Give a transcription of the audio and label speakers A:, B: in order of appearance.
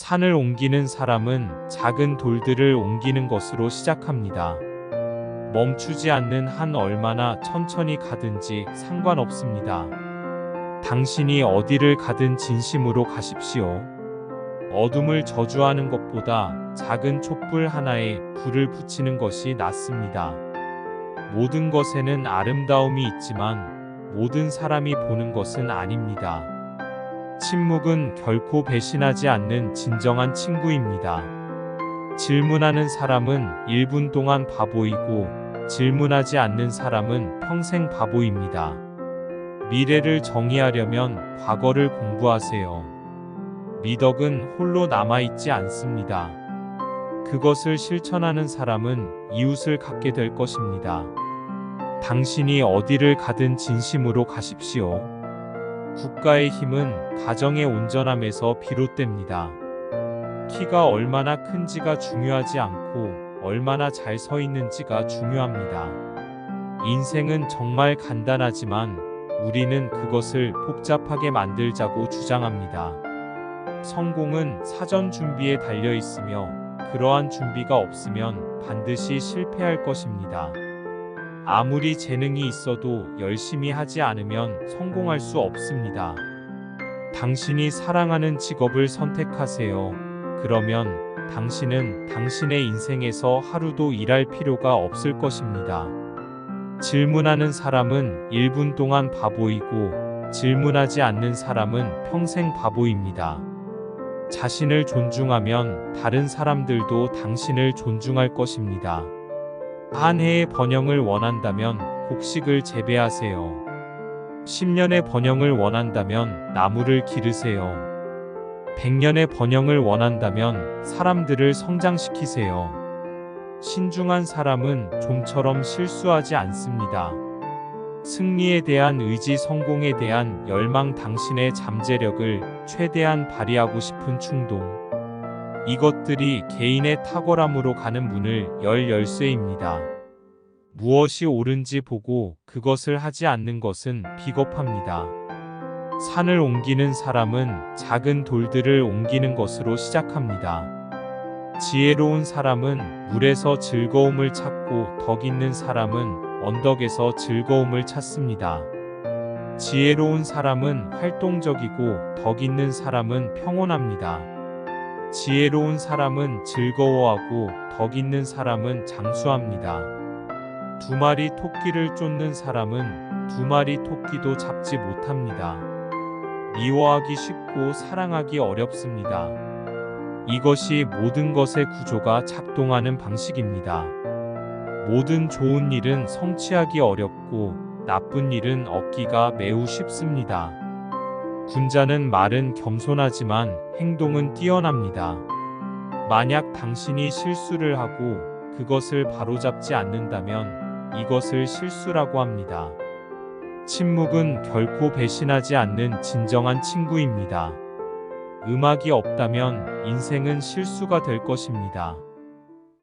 A: 산을 옮기는 사람은 작은 돌들을 옮기는 것으로 시작합니다. 멈추지 않는 한 얼마나 천천히 가든지 상관없습니다. 당신이 어디를 가든 진심으로 가십시오. 어둠을 저주하는 것보다 작은 촛불 하나에 불을 붙이는 것이 낫습니다. 모든 것에는 아름다움이 있지만 모든 사람이 보는 것은 아닙니다. 침묵은 결코 배신하지 않는 진정한 친구입니다. 질문하는 사람은 1분 동안 바보이고 질문하지 않는 사람은 평생 바보입니다. 미래를 정의하려면 과거를 공부하세요. 미덕은 홀로 남아있지 않습니다. 그것을 실천하는 사람은 이웃을 갖게 될 것입니다. 당신이 어디를 가든 진심으로 가십시오. 국가의 힘은 가정의 온전함에서 비롯됩니다. 키가 얼마나 큰지가 중요하지 않고 얼마나 잘 서 있는지가 중요합니다. 인생은 정말 간단하지만 우리는 그것을 복잡하게 만들자고 주장합니다. 성공은 사전 준비에 달려 있으며 그러한 준비가 없으면 반드시 실패할 것입니다. 아무리 재능이 있어도 열심히 하지 않으면 성공할 수 없습니다. 당신이 사랑하는 직업을 선택하세요. 그러면 당신은 당신의 인생에서 하루도 일할 필요가 없을 것입니다. 질문하는 사람은 1분 동안 바보이고 질문하지 않는 사람은 평생 바보입니다. 자신을 존중하면 다른 사람들도 당신을 존중할 것입니다. 한 해의 번영을 원한다면 곡식을 재배하세요. 10년의 번영을 원한다면 나무를 기르세요. 100년의 번영을 원한다면 사람들을 성장시키세요. 신중한 사람은 좀처럼 실수하지 않습니다. 승리에 대한 의지, 성공에 대한 열망, 당신의 잠재력을 최대한 발휘하고 싶은 충동. 이것들이 개인의 탁월함으로 가는 문을 열 열쇠입니다. 무엇이 옳은지 보고 그것을 하지 않는 것은 비겁합니다. 산을 옮기는 사람은 작은 돌들을 옮기는 것으로 시작합니다. 지혜로운 사람은 물에서 즐거움을 찾고 덕 있는 사람은 언덕에서 즐거움을 찾습니다. 지혜로운 사람은 활동적이고 덕 있는 사람은 평온합니다. 지혜로운 사람은 즐거워하고 덕 있는 사람은 장수합니다. 두 마리 토끼를 쫓는 사람은 두 마리 토끼도 잡지 못합니다. 미워하기 쉽고 사랑하기 어렵습니다. 이것이 모든 것의 구조가 작동하는 방식입니다. 모든 좋은 일은 성취하기 어렵고 나쁜 일은 얻기가 매우 쉽습니다. 군자는 말은 겸손하지만 행동은 뛰어납니다. 만약 당신이 실수를 하고 그것을 바로잡지 않는다면 이것을 실수라고 합니다. 침묵은 결코 배신하지 않는 진정한 친구입니다. 음악이 없다면 인생은 실수가 될 것입니다.